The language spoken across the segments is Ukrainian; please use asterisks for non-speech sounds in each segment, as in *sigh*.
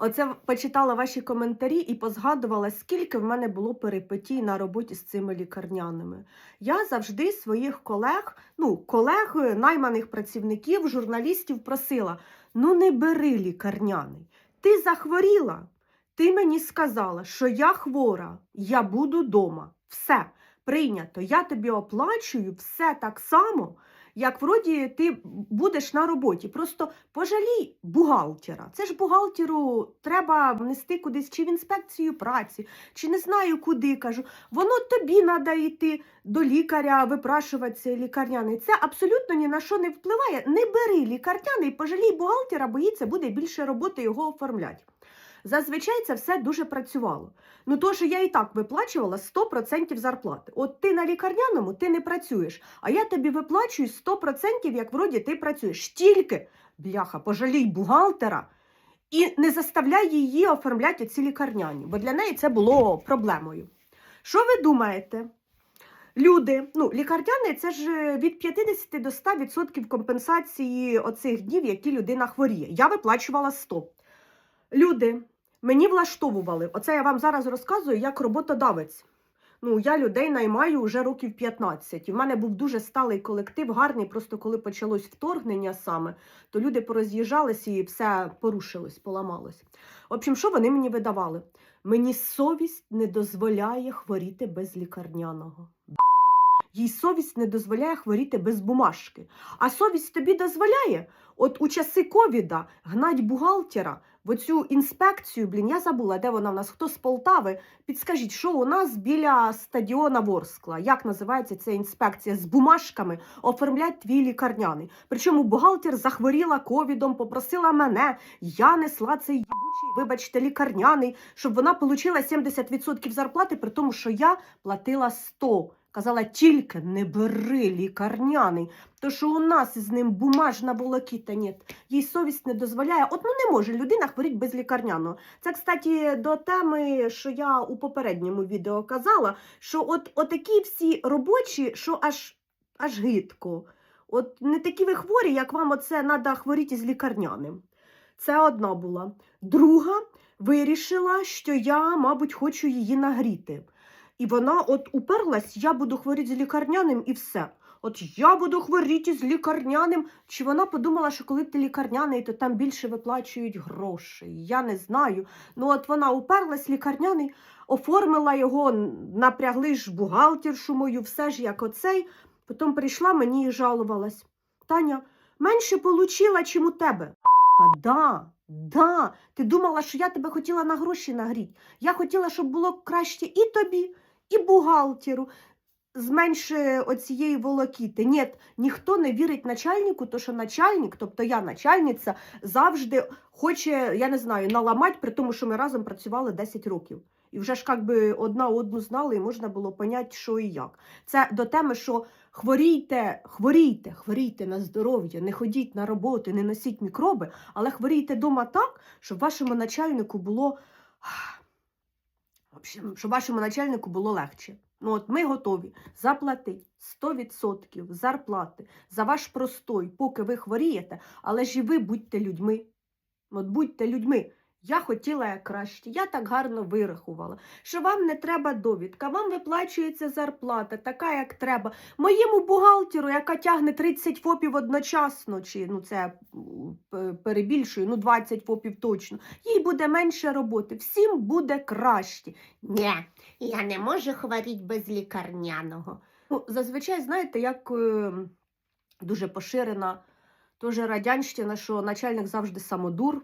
Оце почитала ваші коментарі і позгадувала, скільки в мене було перипетій на роботі з цими лікарняними. Я завжди своїх колег, ну, колег, е, найманих працівників, журналістів просила: ну не бери лікарняний. Ти захворіла. Ти мені сказала, що я хвора, я буду вдома. Все прийнято. Я тобі оплачую все так само, як вроді ти будеш на роботі. Просто пожалій бухгалтера. Це ж бухгалтеру треба внести кудись чи в інспекцію праці, чи не знаю куди. Кажу, воно тобі треба йти до лікаря, випрашувати лікарняний. Це абсолютно ні на що не впливає. Не бери лікарняний, пожалій бухгалтера, боїться, буде більше роботи його оформляти. Зазвичай це все дуже працювало. Ну то, що я і так виплачувала 100% зарплати. От ти на лікарняному ти не працюєш, а я тобі виплачую 100%, як вроді ти працюєш. Тільки, бляха, пожалій бухгалтера і не заставляй її оформляти ці лікарняні, бо для неї це було проблемою. Що ви думаєте? Люди, ну, лікарняний це ж е, від 50 до 100% компенсації оцих днів, які людина хворіє. Я виплачувала 100. Люди, мені влаштовували. Оце я вам зараз розказую як роботодавець. Ну, я людей наймаю вже років 15. І в мене був дуже сталий колектив, гарний. Просто коли почалось вторгнення саме, то люди пороз'їжджались і все порушилось, поламалось. В общем, що вони мені видавали? Мені совість не дозволяє хворіти без лікарняного. Їй совість не дозволяє хворіти без бумажки. А совість тобі дозволяє, от у часи ковіда гнать бухгалтера в оцю інспекцію, блін, я забула, де вона в нас, хто з Полтави. Підскажіть, що у нас біля стадіона Ворскла? Як називається ця інспекція з бумажками оформлять твій лікарняний? Причому бухгалтер захворіла ковідом, попросила мене, я несла цей їбучий, вибачте, лікарняний, щоб вона отримала 70% зарплати, при тому, що я платила 100%. Казала, тільки не бери лікарняний, то що у нас із ним бумажна волокіта ні. Їй совість не дозволяє. От ну не може людина хворіти без лікарняного. Це, кстати, до теми, що я у попередньому відео казала, що от отакі всі робочі, що аж аж гидко. От не такі ви хворі, як вам оце треба хворіти з лікарняним. Це одна була. Друга вирішила, що я, мабуть, хочу її нагріти. І вона от уперлась, я буду хворіти з лікарняним і все. От я буду хворіти з лікарняним. Чи вона подумала, що коли ти лікарняний, то там більше виплачують грошей? Я не знаю. Ну от вона уперлась лікарняний, оформила його, напрягли ж бухгалтершу мою, все ж як оцей. Потім прийшла мені і жалувалась. Таня, менше получила, чим у тебе. А да, да, ти думала, що я тебе хотіла на гроші нагріти. Я хотіла, щоб було краще і тобі, і бухгалтеру. Зменше оцієї волокіти. Ні, ніхто не вірить начальнику, то що начальник, тобто я начальниця, завжди хоче, я не знаю, наламати, при тому, що ми разом працювали 10 років. І вже ж як би одна одну знали, і можна було поняти, що і як. Це до теми, що хворійте, хворійте, хворійте на здоров'я, не ходіть на роботу, не носіть мікроби, але хворійте вдома так, щоб вашому начальнику було. Щоб вашому начальнику було легше. Ну от ми готові заплатити 100% зарплати за ваш простой, поки ви хворієте, але ж і ви будьте людьми. От будьте людьми. Я хотіла як краще, я так гарно вирахувала, що вам не треба довідка, вам виплачується зарплата, така, як треба. Моєму бухгалтеру, яка тягне 30 ФОПів одночасно, чи ну це м, перебільшую, ну 20 ФОПів точно, їй буде менше роботи, всім буде краще. Ні, я не можу хворіти без лікарняного. Ну, зазвичай, знаєте, як е, дуже поширена теж радянщина, що начальник завжди самодур,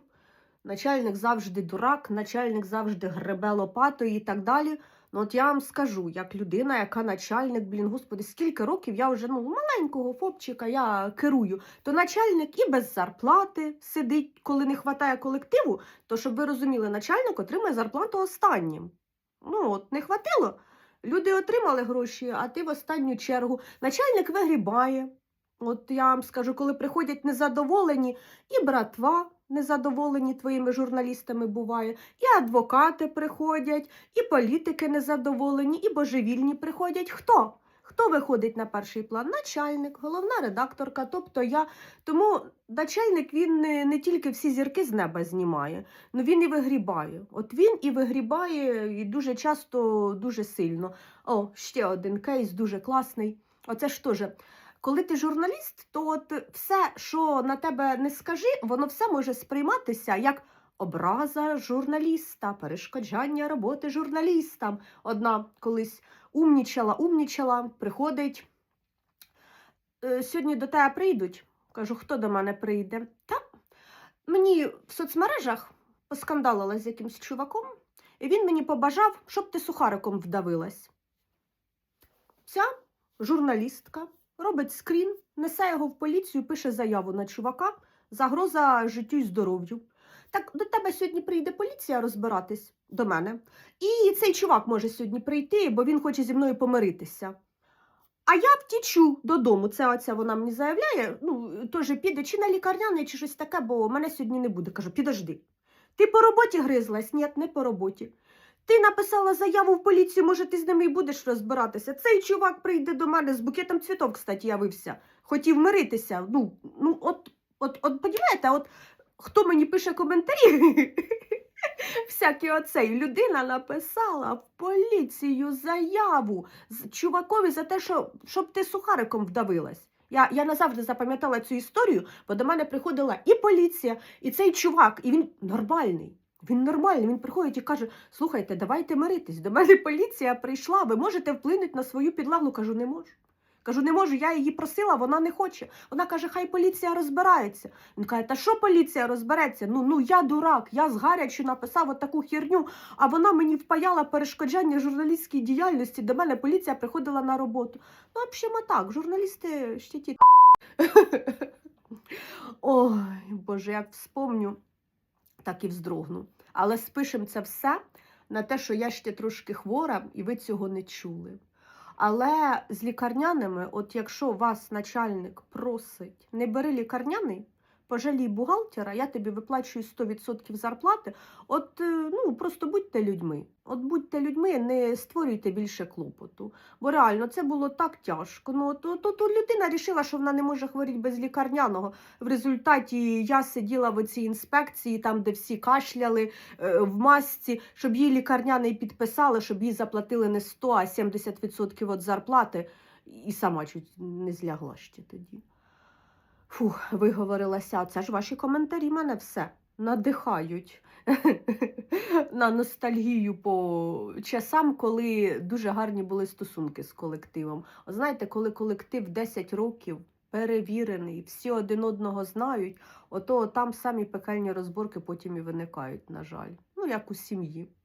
начальник завжди дурак, начальник завжди гребе лопатою і так далі. Ну, от я вам скажу, як людина, яка начальник, блін, господи, скільки років я вже ну, маленького фопчика я керую, то начальник і без зарплати сидить, коли не вистачає колективу, то щоб ви розуміли, начальник отримує зарплату останнім. Ну, от не хватило. Люди отримали гроші, а ти в останню чергу. Начальник вигрібає. От я вам скажу, коли приходять незадоволені, і братва незадоволені твоїми журналістами буває, і адвокати приходять, і політики незадоволені, і божевільні приходять. Хто? Хто виходить на перший план? Начальник, головна редакторка, тобто я. Тому начальник він не, не тільки всі зірки з неба знімає, ну він і вигрібає. От він і вигрібає і дуже часто, дуже сильно. О, ще один кейс, дуже класний. Оце ж теж. Коли ти журналіст, то от все, що на тебе не скажи, воно все може сприйматися як образа журналіста, перешкоджання роботи журналістам. Одна колись умнічала, умнічала, приходить. «Е, Сьогодні до тебе прийдуть. Кажу, хто до мене прийде? Та мені в соцмережах поскандалила з якимсь чуваком, і він мені побажав, щоб ти сухариком вдавилась. Ця журналістка робить скрін, несе його в поліцію, пише заяву на чувака, загроза життю і здоров'ю. Так до тебе сьогодні прийде поліція розбиратись до мене. І цей чувак може сьогодні прийти, бо він хоче зі мною помиритися. А я втічу додому. Це оця вона мені заявляє. Ну, теж піде чи на лікарняне, чи щось таке, бо мене сьогодні не буде. Кажу, підожди. Ти по роботі гризлась? Ні, не по роботі. Ти написала заяву в поліцію, може, ти з ними і будеш розбиратися. Цей чувак прийде до мене з букетом цвітов, кстати, явився. Хотів миритися. Ну, ну от, от, от, понімаєте, от хто мені пише коментарі, *laughs* всякі оцей, людина написала в поліцію заяву чувакові за те, що, щоб ти сухариком вдавилась. Я, я назавжди запам'ятала цю історію, бо до мене приходила і поліція, і цей чувак, і він нормальний. Він нормальний, він приходить і каже: слухайте, давайте миритись. До мене поліція прийшла, ви можете вплинути на свою підлогу. Кажу, не можу. Кажу, не можу, я її просила, вона не хоче. Вона каже, хай поліція розбирається. Він каже, та що поліція розбереться? Ну, ну я дурак, я з гарячу написав от таку херню, а вона мені впаяла перешкоджання журналістській діяльності. До мене поліція приходила на роботу. Ну, в общем, так, журналісти ще ті. *laughs* Ой, Боже, як вспомню, так і вздрогну. Але спишемо це все на те, що я ще трошки хвора, і ви цього не чули. Але з лікарняними, от якщо вас начальник просить, не бери лікарняний, пожалій бухгалтера, я тобі виплачую 100% зарплати. От е, ну просто будьте людьми. От будьте людьми, не створюйте більше клопоту. Бо реально це було так тяжко. Ну от, от, от людина рішила, що вона не може хворіти без лікарняного. В результаті я сиділа в цій інспекції, там, де всі кашляли е, в масці, щоб їй лікарняний підписали, щоб їй заплатили не 100, а 70% від зарплати, і сама чуть не злягла ще тоді. Фух, виговорилася. Це ж ваші коментарі мене все надихають *laughs* на ностальгію по часам, коли дуже гарні були стосунки з колективом. Знаєте, коли колектив 10 років перевірений, всі один одного знають, ото там самі пекельні розборки потім і виникають, на жаль. Ну, як у сім'ї. *laughs*